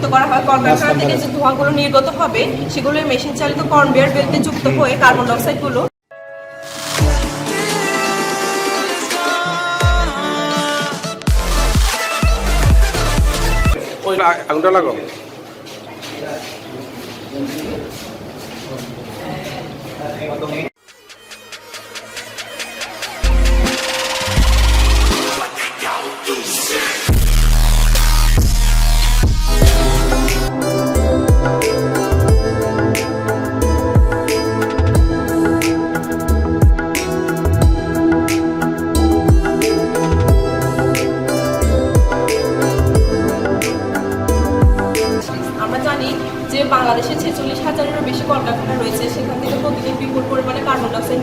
যুক্ত করা হয় কলকারখানা থেকে যে ধোঁয়াগুলো নির্গত হবে সেগুলো মেশিন চালিত কনভেয়ার বেল্টে যুক্ত হয়ে কার্বন ডাইঅক্সাইডগুলো আগুনটা লাগাও।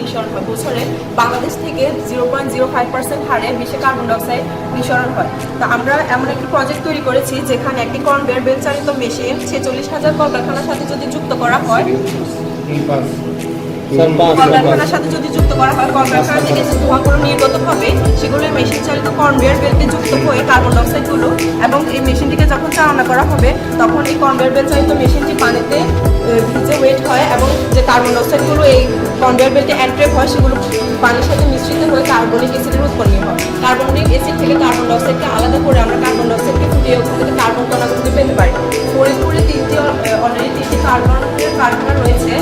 নিঃসরণ হয়। বছরে বাংলাদেশ থেকে zero point zero five percent হারে বিশ্বে কার্বন ডাইঅক্সাইড নিঃসরণ হয়। তো আমরা এমন একটি প্রজেক্ট তৈরি করেছি যেখানে একটি কনভেয়ার বেল্ট চালিত মেশিন ছেচল্লিশ হাজার কলকারখানার সাথে যদি যুক্ত করা হয় কলকারখানার সাথে যদি যুক্ত করা হয় কলকারখানা থেকে যে ধোঁয়াগুলো নির্গত হবে সেগুলো মেশিন চালিত কনভেয়ার বেল্টে যুক্ত হয়ে কার্বন ডাইঅক্সাইডগুলো এবং এই মেশিনটিকে যখন চালনা করা হবে তখন এই কনভেয়ার বেল্ট চালিত মেশিনটি পানিতে কনভেয়ার বেল্টে অ্যান্ট্রেপ হয়, সেগুলো পানির সাথে মিশ্রিত হয়ে কার্বনিক অ্যাসিডের উৎপন্ন হয়। কার্বনিক অ্যাসিড থেকে কার্বন ডাইঅক্সাইডকে আলাদা করে আমরা কার্বন ডাইঅক্সাইডকে ফুটিয়ে ওখান থেকে কার্বন কণাগুলোকে পেতে পারি। ফরিদপুরে তিনটি অলরেডি তিনটি কার্বনের কারখানা রয়েছে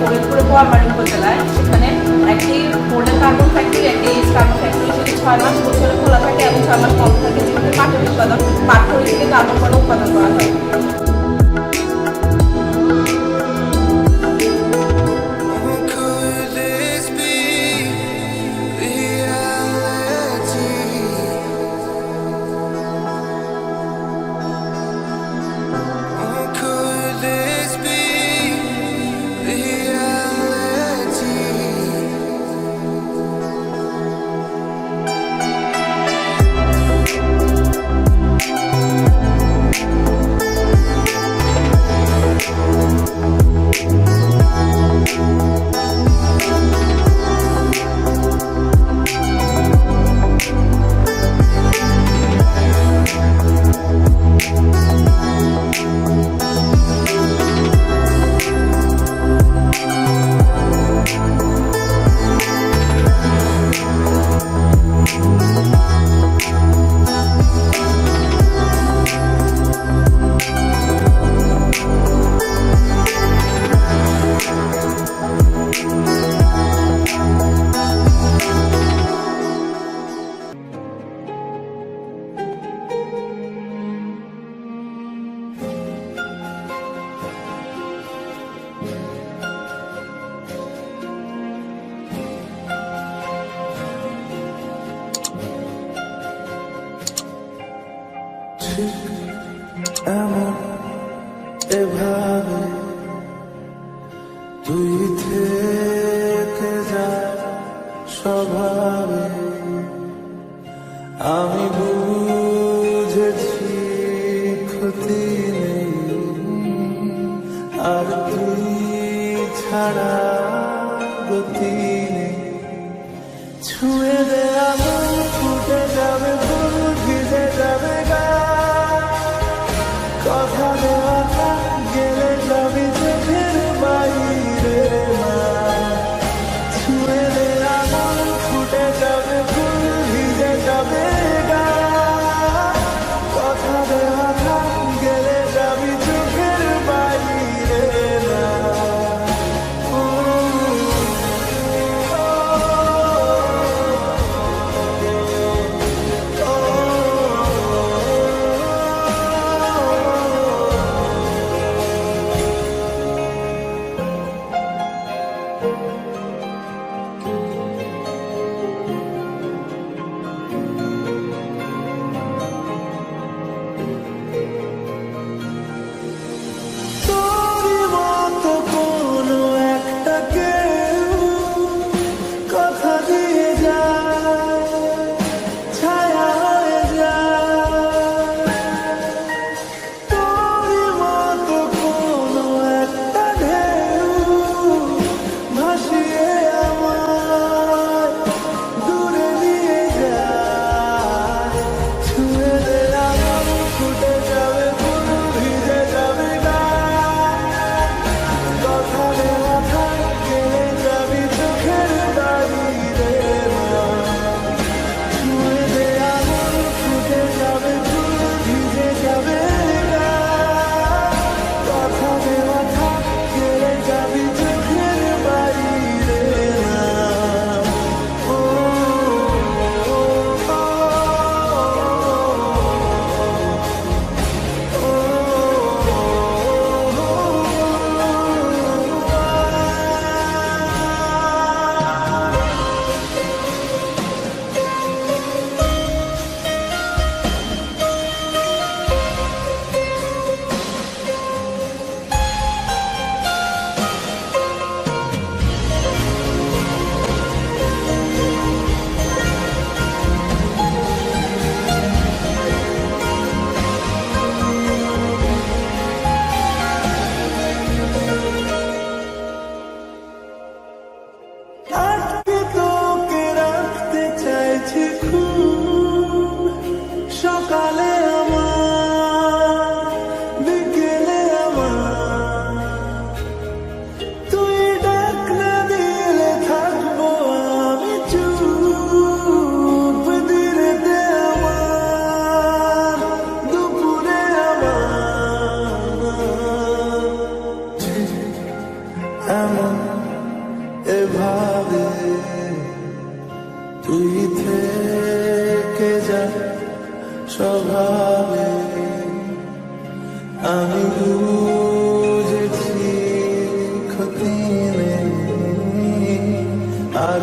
ফরিদপুরে বোয়ালমারি উপজেলায় সেখানে একটি গোল্ডেন কার্বন ফ্যাক্টরি একটি ইস্ট কার্বন ফ্যাক্টরি সেটি ছয় মাস বছরে খোলা থাকে এবং ছয় মাস বন্ধ থাকে। যেখানে কাঠের উৎপাদন, পাট থেকে কার্বন কণা উৎপাদন করা হয়। আমি বুঝেছি ক্ষতি নেই। আর তুই ছাড়া গতি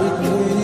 আর তুই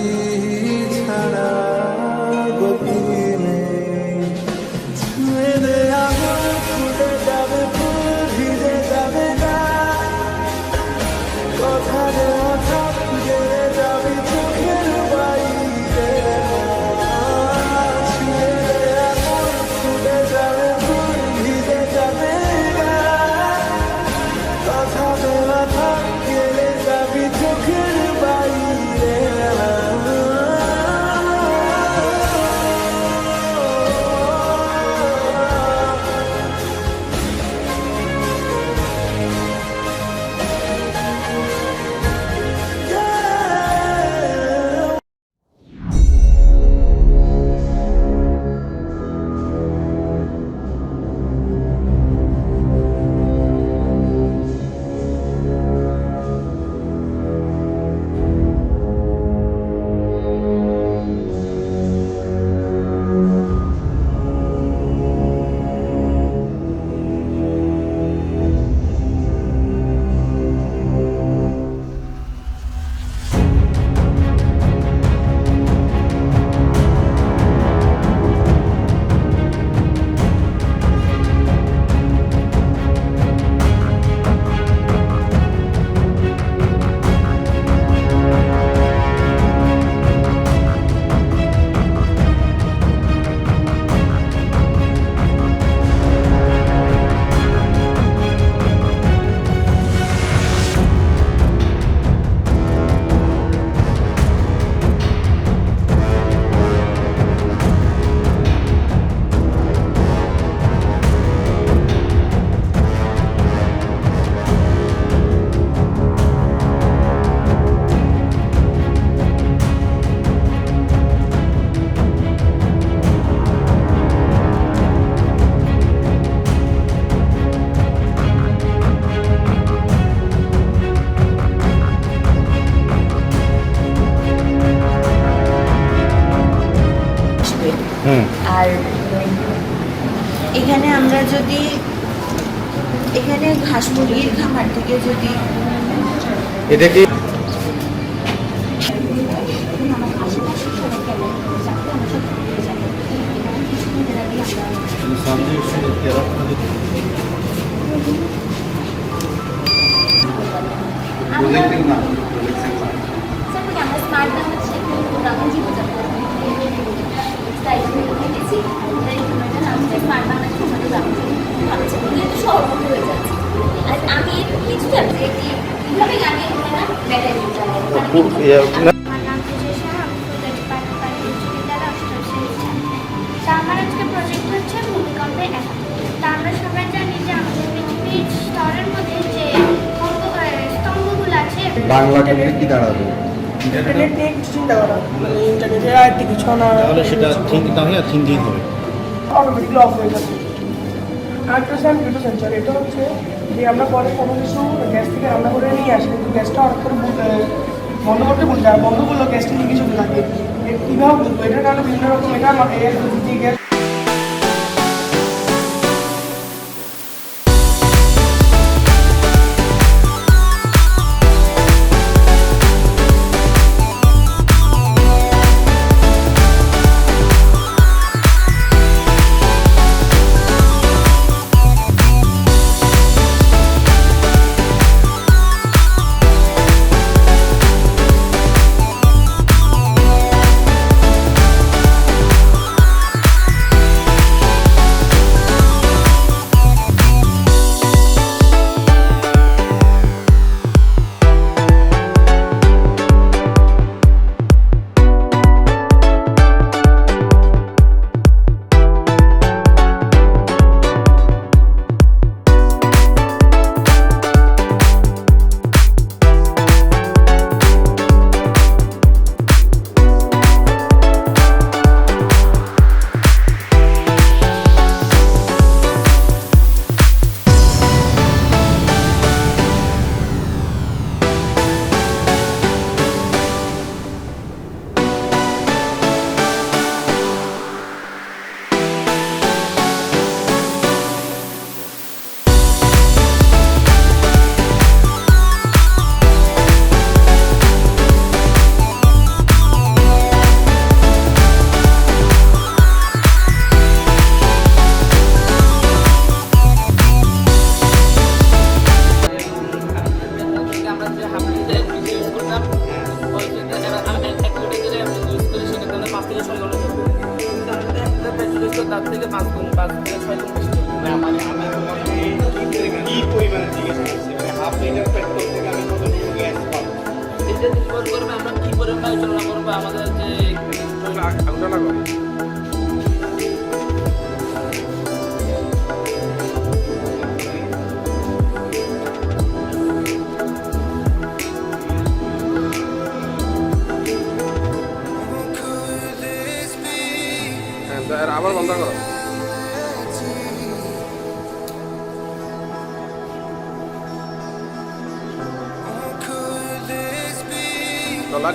যাচ্ছে আর আমি কিছুটা যে কীভাবে আমি না ব্যাটারি আমার নাম তেজস্বা আমি ফুলগাছি পাঠ্যপাড়ি উচ্চ বিদ্যালয় অষ্টম শ্রেণির ছাত্রী। তা আমার আজকে প্রজেক্ট হচ্ছে ভূমিকম্পে এক তা আমরা সবাই জানি যে আমাদের পৃথিবীর স্তরের মধ্যে যে স্তম্ভগুলো আছে বাংলাটা কি দাঁড়াবে? ইন্টারনেট নিয়ে কিছু চিন্তা করা। মানে ইন্টারনেটের আয়ত্তে কিছু না। তাহলে সেটা থিঙ্ক না হয়ে থিঙ্কিং হবে। অটোমেটিকলি অফ হয়ে যাবে। এটা হচ্ছে যে আমরা পরে কোনো কিছু গ্যাস থেকে আসি, কিন্তু গ্যাসটা হঠাৎ করে বন্ধ করতে বলছে আর বন্ধ করলেও হতে থাকে। কীভাবে বুঝব? বিভিন্ন রকম, এটা আমার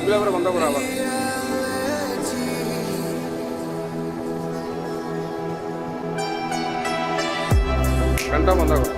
তো করে বন্ধ করো আবার। ফ্যানটা বন্ধ করো।